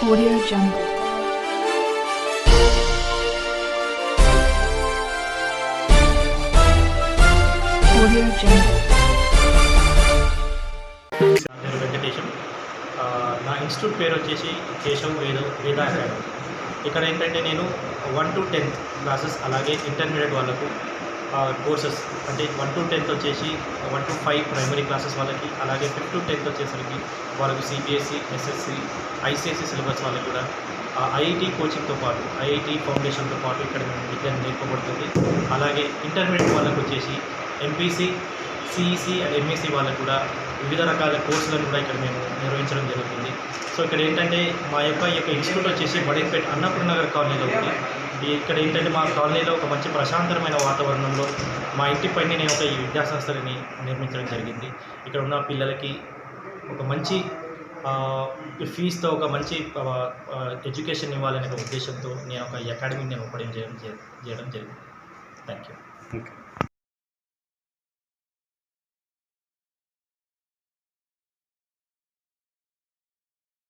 Audio Jungle. Audio Jungle. Venkatesham నా institute పేరు వచ్చేసి కేశవ్ వేద వేద అకాడమీ ఇక్కడ ఏంటంటే నేను వన్ టు టెన్త్ క్లాసెస్ అలాగే ఇంటర్మీడియట్ వాళ్ళకు కోర్సెస్ అంటే వన్ టు టెన్త్ వచ్చేసి one to five primary classes వాళ్ళకి అలాగే ఫిఫ్త్ టు టెన్త్ వచ్చేసరికి వాళ్ళకి సిబిఎస్ఈ ఎస్ఎస్సి ఐసిఎస్సి సిలబస్ వాళ్ళకి కూడా ఐఐటి కోచింగ్తో పాటు ఐఐటి ఫౌండేషన్తో పాటు ఇక్కడ మేము విద్య నేర్పబడుతుంది. అలాగే ఇంటర్మీడియట్ వాళ్ళకు వచ్చేసి ఎంపీసీ సిఈసి అండ్ ఎంఈసి వాళ్ళకు కూడా వివిధ రకాల కోర్సులను కూడా ఇక్కడ మేము నిర్వహించడం జరుగుతుంది. సో ఇక్కడ ఏంటంటే మా యొక్క యొక్క ఇన్స్టిట్యూట్ వచ్చేసి బడేపేట అన్నపూర్ణ నగర్ కాలనీలో ఉంది. ఇక్కడ ఏంటంటే మా కాలనీలో ఒక మంచి ప్రశాంతమైన వాతావరణంలో మా ఇంటి పైన నేను ఒక ఈ విద్యాసంస్థని నిర్మించడం జరిగింది. ఇక్కడ ఉన్న పిల్లలకి ఒక మంచి ఫీజుతో ఒక మంచి ఎడ్యుకేషన్ ఇవ్వాలనే ఒక ఉద్దేశంతో నేను ఒక అకాడమీని నేను ఓపెన్ చేయడం చేయడం జరిగింది. Thank you